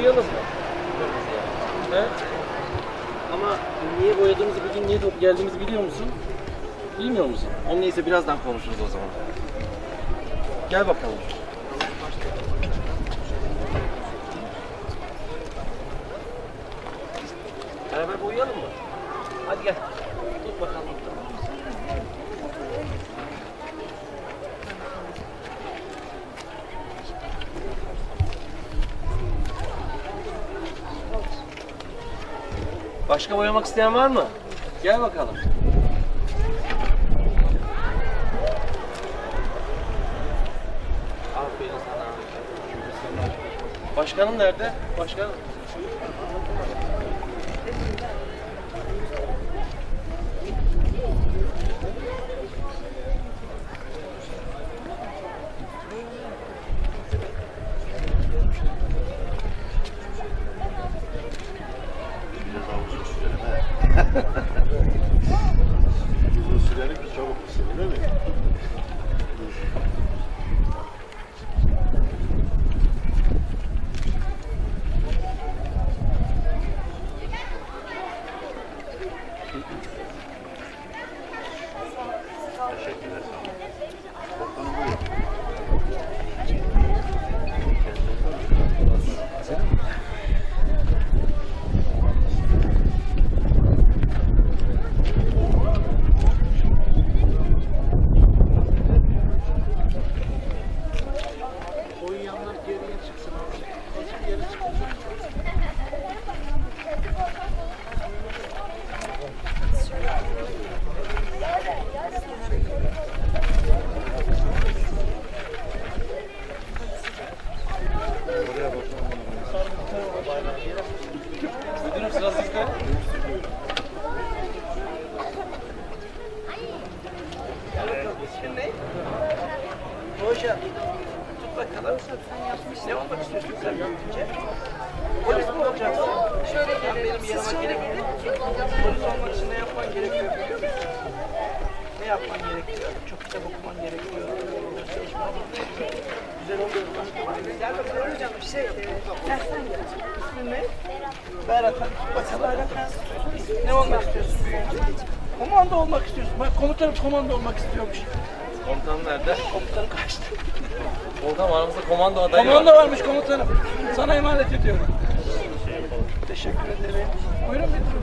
boyayalım mı? He? Ama niye boyadığımızı bugün niye top geldiğimizi biliyor musun? Bilmiyor musun? Onun neyse birazdan konuşuruz o zaman. Gel bakalım. Beraber boyayalım mı? Hadi gel. Tut bakalım. Başka boyamak isteyen var mı? Gel bakalım. Başkanım nerede? Başkanım. Uzun süreli bir çabuk bir öyle mi? Teşekkürler. Bakalım buyurun. Oynayanlar geriye çıksın abi. Azıcık geri çıkacak. Oraya bakalım. Müdürüm sıra sizde. İsmin ne? Hoca. Tut bakalım. Ne olmak istiyorsun sen büyüyünce? Polis mi olacaksın? Şöyle gel benim yanıma gelebilir. Polis olmak için ne yapman gerekiyor biliyor musun? Ne yapman gerekiyor? Çok kitap okuman gerekiyor. Güzel oluyor. Gel bakalım hocam. Şey, e, gel. İsmin ne? Berat. Bakalım. Ne olmak istiyorsun büyüyünce? Komando olmak istiyorsun. Bak komutanım komando olmak istiyormuş. Komutanım nerede? Komutanım kaçtı. Komutanım aramızda komando adayı Komando var. varmış komutanım. Sana emanet ediyorum. Teşekkür ederim. Buyurun müdürüm.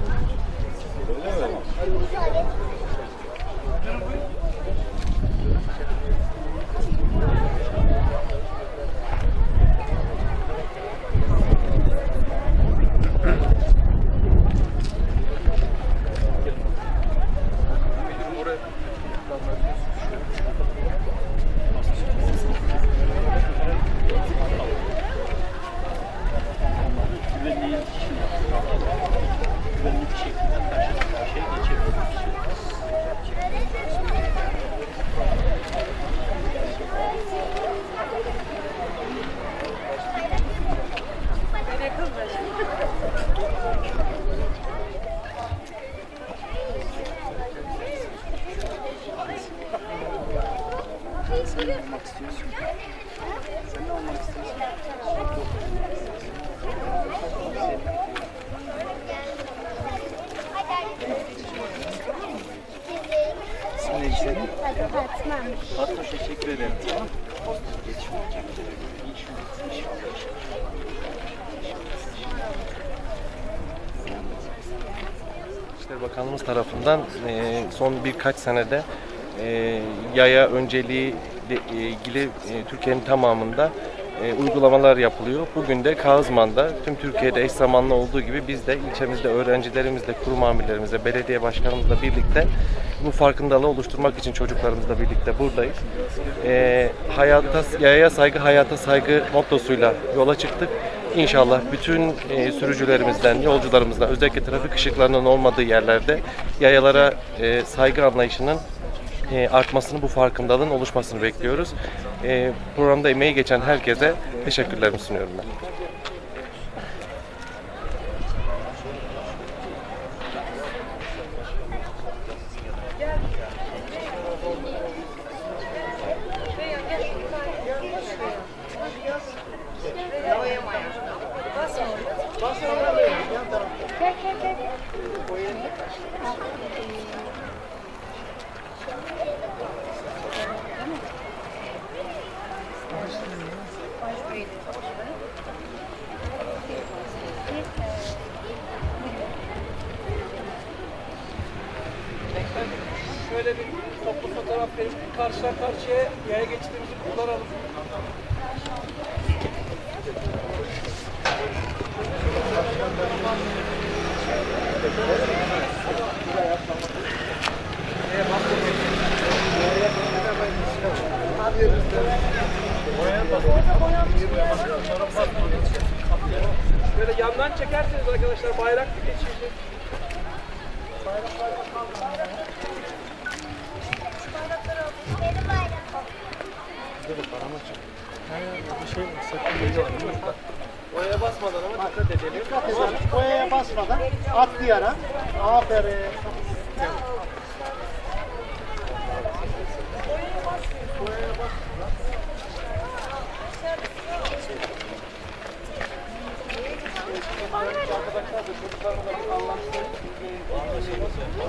Öyle mi? Müdürüm buyurun. Fatma. Teşekkür ederim. Tamam. Bakanlığımız tarafından e, son birkaç senede e, yaya önceliği ile ilgili e, Türkiye'nin tamamında e, uygulamalar yapılıyor. Bugün de Kağızman'da tüm Türkiye'de eş zamanlı olduğu gibi biz de ilçemizde öğrencilerimizle, kurum amirlerimizle, belediye başkanımızla birlikte bu farkındalığı oluşturmak için çocuklarımızla birlikte buradayız. E, hayata, yayaya saygı, hayata saygı mottosuyla yola çıktık. İnşallah bütün e, sürücülerimizden, yolcularımızdan özellikle trafik ışıklarının olmadığı yerlerde yayalara e, saygı anlayışının e, artmasını, bu farkındalığın oluşmasını bekliyoruz. E, programda emeği geçen herkese teşekkürlerimi sunuyorum ben. Toplu fotoğraf verip karşıdan karşıya yaya geçtiğimizi kullanalım. Böyle yandan çekerseniz arkadaşlar bayrak geçirecek. Oraya basmadan ama dikkat edelim. Boyaya basmadan atlayarak. Aferin.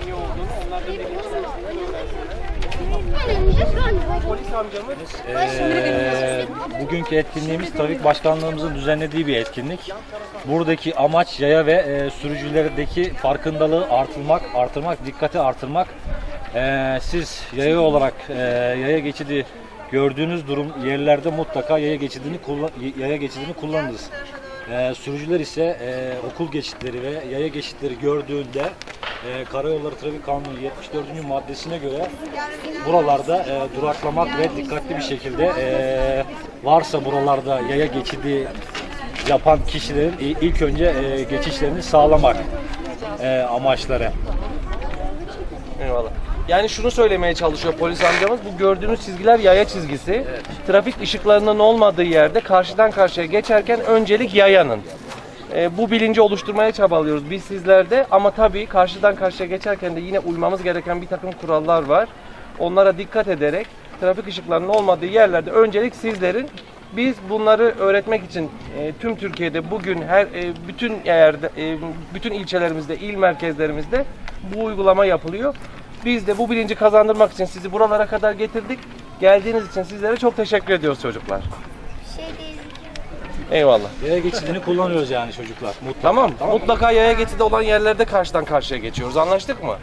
İyi olduğunu onlar da bilinçlensin. Ee, bugünkü etkinliğimiz Trafik Başkanlığımızın düzenlediği bir etkinlik. Buradaki amaç yaya ve e, sürücülerdeki farkındalığı artırmak, artırmak, dikkati artırmak. Ee, siz yaya olarak e, yaya geçidi gördüğünüz durum yerlerde mutlaka yaya geçidini kullan yaya geçidini kullanınız. Ee, sürücüler ise e, okul geçitleri ve yaya geçitleri gördüğünde e, Karayolları Trafik Kanunu 74. maddesine göre buralarda e, duraklamak ve dikkatli bir şekilde e, varsa buralarda yaya geçidi yapan kişilerin ilk önce e, geçişlerini sağlamak e, amaçları. Eyvallah. Yani şunu söylemeye çalışıyor polis amcamız. Bu gördüğünüz çizgiler yaya çizgisi. Trafik ışıklarının olmadığı yerde karşıdan karşıya geçerken öncelik yayanın. Ee, bu bilinci oluşturmaya çabalıyoruz biz sizlerde ama tabii karşıdan karşıya geçerken de yine uymamız gereken bir takım kurallar var. Onlara dikkat ederek trafik ışıklarının olmadığı yerlerde öncelik sizlerin biz bunları öğretmek için e, tüm Türkiye'de bugün her e, bütün yerde e, bütün ilçelerimizde, il merkezlerimizde bu uygulama yapılıyor. Biz de bu bilinci kazandırmak için sizi buralara kadar getirdik. Geldiğiniz için sizlere çok teşekkür ediyoruz çocuklar. Eyvallah. Yaya geçidini kullanıyoruz yani çocuklar. Mutlaka. Tamam. Mutlaka yaya geçidi olan yerlerde karşıdan karşıya geçiyoruz. Anlaştık mı?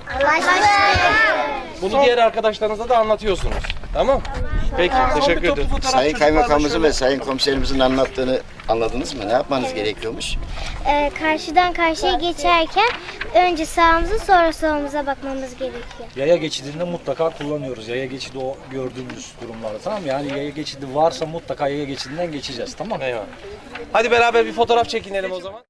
Bunu diğer arkadaşlarınıza da anlatıyorsunuz. Tamam? Peki. Teşekkür ederim. Sayın Kaymakamımızın ve Sayın Komiserimizin anlattığını anladınız mı? Ne yapmanız gerekiyormuş? Ee, karşıdan karşıya geçerken önce sağımıza sonra solumuza bakmamız gerekiyor. Yaya geçidinde mutlaka kullanıyoruz. Yaya geçidi o gördüğümüz durumlarda tamam mı? Yani yaya geçidi varsa mutlaka yaya geçidinden geçeceğiz tamam mı? Eyvallah. Hadi beraber bir fotoğraf çekinelim o zaman.